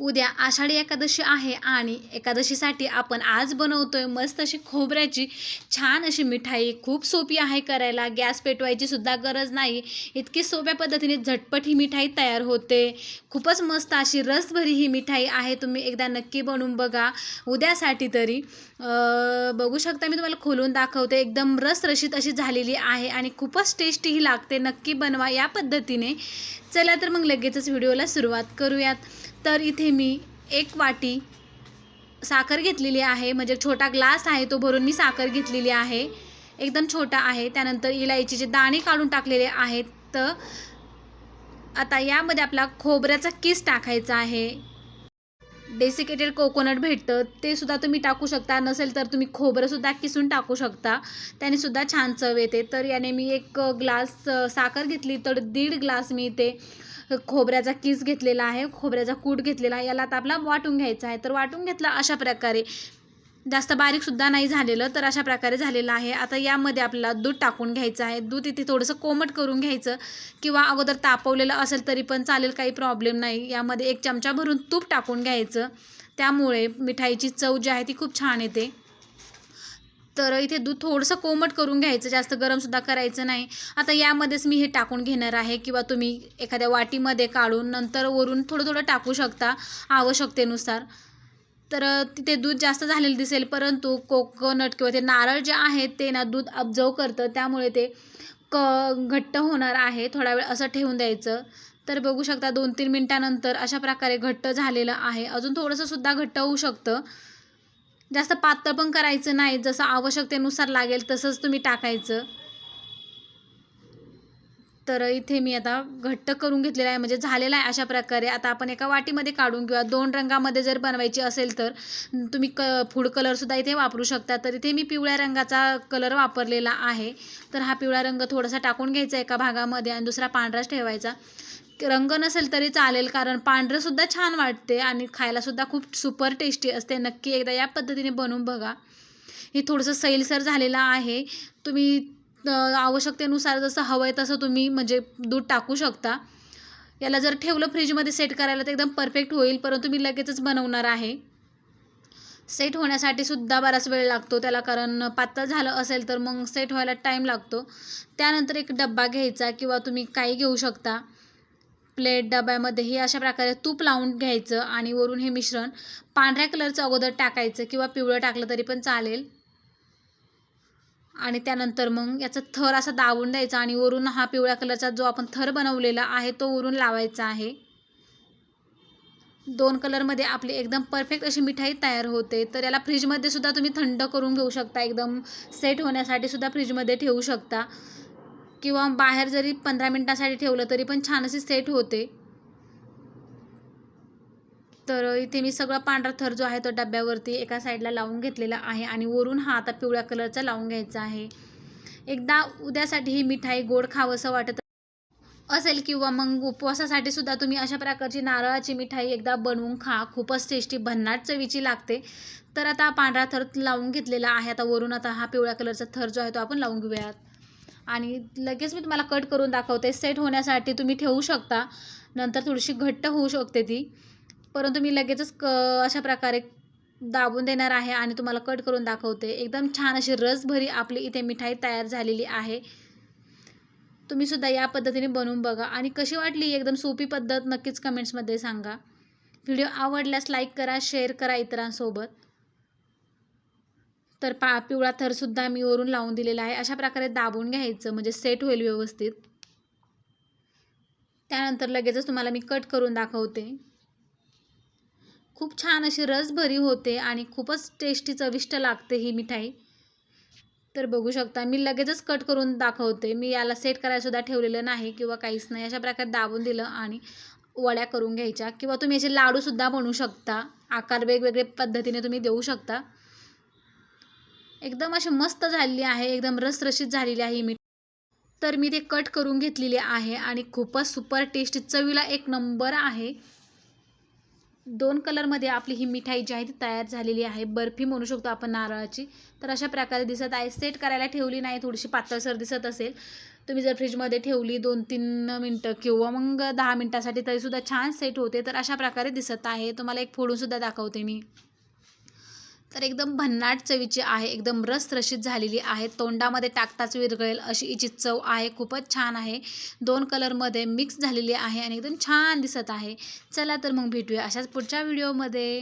उद्या आषाढी एकादशी आहे आणि एकादशीसाठी आपण आज बनवतोय मस्त अशी खोबऱ्याची छान अशी मिठाई. खूप सोपी आहे करायला. गॅस पेटवायची सुद्धा गरज नाही. इतकी सोप्या पद्धतीने झटपट ही मिठाई तयार होते. खूपच मस्त अशी रसभरी ही मिठाई आहे. तुम्ही एकदा नक्की बनवून बघा. उद्यासाठी तरी बघू शकता मी तुम्हाला खोलून दाखवते. एकदम रसरशीत अशी झालेली आहे आणि खूपच टेस्टी ही लागते. नक्की बनवा या पद्धतीने. चला तर मग लगेचच व्हिडिओला सुरुवात करूयात. तर इथे मी एक वाटी साखर घेतलेली आहे. म्हणजे छोटा ग्लास आहे तो भरून मी साखर घेतलेली आहे. एकदम छोटा आहे. त्यानंतर इलायचीचे दाणे काढून टाकलेले आहेत. तर आता यामध्ये आपला खोबऱ्याचा किस टाकायचा आहे. डेसिकेटेड कोकोनट भेटतं. ते सुद्धा तुम्ही टाकू शकता. नसेल तर तुम्ही खोबरंसुद्धा किसून टाकू शकता. त्याने सुद्धा छान चव येते. तर याने मी एक ग्लास साखर घेतली. तर दीड ग्लास मी इथे खोबऱ्याचा किस घेतलेला आहे खोबऱ्याचा कूट घेतलेला आहे याला आता आपला वाटून घ्यायचा आहे. तर वाटून घेतला अशा प्रकारे. जास्त बारीकसुद्धा नाही झालेलं तर अशा प्रकारे झालेलं आहे. आता यामध्ये आपल्याला दूध टाकून घ्यायचं आहे. दूध इथे थोडंसं कोमट करून घ्यायचं किंवा अगोदर तापवलेलं असेल तरी पण चालेल काही प्रॉब्लेम नाही. यामध्ये एक चमचा भरून तूप टाकून घ्यायचं. त्यामुळे मिठाईची चव जी आहे ती खूप छान येते. तर इथे दूध थोडंसं कोमट करून घ्यायचं जास्त गरमसुद्धा करायचं नाही. आता यामध्येच मी हे टाकून घेणार आहे किंवा तुम्ही एखाद्या वाटीमध्ये काढून नंतर वरून थोडं थोडं टाकू शकता आवश्यकतेनुसार. तर तिथे दूध जास्त झालेलं दिसेल परंतु कोकोनट किंवा ते नारळ जे आहेत ते ना दूध अब्जर्व करतं त्यामुळे ते क घट्ट होणार आहे. थोडा वेळ असं ठेवून द्यायचं. तर बघू शकता दोन तीन मिनटानंतर अशा प्रकारे घट्ट झालेलं आहे. अजून थोडंसं सुद्धा घट्ट होऊ शकतं. जास्त पातळ पण करायचं नाही. जसं आवश्यकतेनुसार लागेल तसंच तुम्ही टाकायचं. तर इथे मी आता घट्ट करून घेतलेला आहे. म्हणजे झालेला आहे अशा प्रकारे. आता आपण एका वाटीमध्ये काढून किंवा दोन रंगामध्ये जर बनवायची असेल तर तुम्ही क फूड कलरसुद्धा इथे वापरू शकता. तर इथे मी पिवळ्या रंगाचा कलर वापरलेला आहे. तर हा पिवळा रंग थोडासा टाकून घ्यायचा एका भागामध्ये आणि दुसरा पांढराच ठेवायचा. रंग नसेल तरी चालेल कारण पांढरंसुद्धा छान वाटते आणि खायलासुद्धा खूप सुपर टेस्टी असते. नक्की एकदा या पद्धतीने बनवून बघा. हे थोडंसं सैलसर झालेलं आहे. तुम्ही आवश्यकतेनुसार जसं हवं आहे तसं तुम्ही म्हणजे दूध टाकू शकता. याला जर ठेवलं फ्रीजमध्ये सेट करायला तर एकदम परफेक्ट होईल परंतु मी लगेचच बनवणार आहे. सेट होण्यासाठी सुद्धा बराच वेळ लागतो त्याला कारण पातळ झालं असेल तर मग सेट व्हायला टाईम लागतो. त्यानंतर एक डब्बा घ्यायचा किंवा तुम्ही काही घेऊ शकता. प्लेट डब्यामध्ये हे अशा प्रकारे तूप लावून घ्यायचं आणि वरून हे मिश्रण पांढऱ्या कलरचं अगोदर टाकायचं किंवा पिवळं टाकलं तरी पण चालेल. आणि त्यानंतर मग याचा थर असा दाबून द्यायचा आणि वरून हा पिवळ्या कलरचा जो आपण थर बनवलेला आहे तो वरून लावायचा आहे. दोन कलरमध्ये आपली एकदम परफेक्ट अशी मिठाई तयार होते. तर याला फ्रीजमध्ये सुद्धा तुम्ही थंड करून घेऊ शकता. एकदम सेट होण्यासाठी सुद्धा फ्रीजमध्ये ठेवू शकता. किंवा बाहेर जरी पंधरा मिनटासाठी ठेवलं तरी पण छान अशी सेट होते. तर इथे मी सगळा पांढरा थर जो आहे तो डब्यावरती एका साईडला लावून घेतलेला आहे आणि वरून हा आता पिवळ्या कलरचा लावून घ्यायचा आहे. एकदा उद्यासाठी ही मिठाई गोड खावंसं वाटत असेल किंवा मग उपवासासाठी सुद्धा तुम्ही अशा प्रकारची नारळाची मिठाई एकदा बनवून खा. खूपच टेस्टी भन्नाट चवीची लागते. तर आता पांढरा थर लावून घेतलेला आहे. आता वरून आता हा पिवळ्या कलरचा थर जो आहे तो आपण लावून घेऊयात. आणि लगेच मी तुम्हाला कट करून दाखवते. सेट होण्यासाठी तुम्ही ठेवू शकता. नंतर थोडीशी घट्ट होऊ शकते ती. परंतु मी लगेचच क अशा प्रकारे दाबून देणार आहे आणि तुम्हाला कट करून दाखवते. एकदम छान अशी रसभरी आपली इथे मिठाई तयार झालेली आहे. तुम्ही सुद्धा या पद्धतीने बनवून बघा. आणि कशी वाटली? एकदम सोपी पद्धत. नक्कीच कमेंट्समध्ये सांगा. व्हिडिओ आवडल्यास लाईक करा शेअर करा इतरांसोबत. तर पा पिवळा थरसुद्धा मी वरून लावून दिलेला आहे. अशा प्रकारे दाबून घ्यायचं म्हणजे सेट होईल व्यवस्थित. त्यानंतर लगेचच तुम्हाला मी कट करून दाखवते. खूप छान अशी रसभरी होते आणि खूपच टेस्टी चविष्ट लागते ही मिठाई. तर बघू शकता मी लगेचच कट करून दाखवते. मी याला सेट करायलासुद्धा ठेवलेलं नाही किंवा काहीच नाही. अशा प्रकारे दाबून दिलं आणि वड्या करून घ्यायच्या. किंवा तुम्ही याचे लाडूसुद्धा बनवू शकता. आकार वेगवेगळे पद्धतीने तुम्ही देऊ शकता. एकदम अशी मस्त झालेली आहे एकदम रसरशीत झालेली आहे ही तर मी ते कट करून घेतलेली आहे आणि खूपच सुपर टेस्टी चवीला एक नंबर आहे. दोन कलरमध्ये आपली ही मिठाई जी आहे ती तयार झालेली आहे. बर्फी म्हणू शकतो आपण नारळाची. तर अशा प्रकारे दिसत आहे. सेट करायला ठेवली नाही थोडीशी पातळसर दिसत असेल. तुम्ही जर फ्रीजमध्ये ठेवली दोन तीन मिनटं किंवा मग दहा मिनटासाठी तरीसुद्धा छान सेट होते. तर अशा प्रकारे दिसत आहे. तुम्हाला एक फोडूनसुद्धा दाखवते मी. तर एकदम भन्नाट चवीची आहे एकदम रसरशीत झालेली आहे. तोंडामध्ये टाकताच विरगळेल अशी हिची चव आहे खूपच छान आहे. दोन कलरमध्ये मिक्स झालेली आहे आणि एकदम छान दिसत आहे. चला तर मग भेटूया अशाच पुढच्या व्हिडिओमध्ये.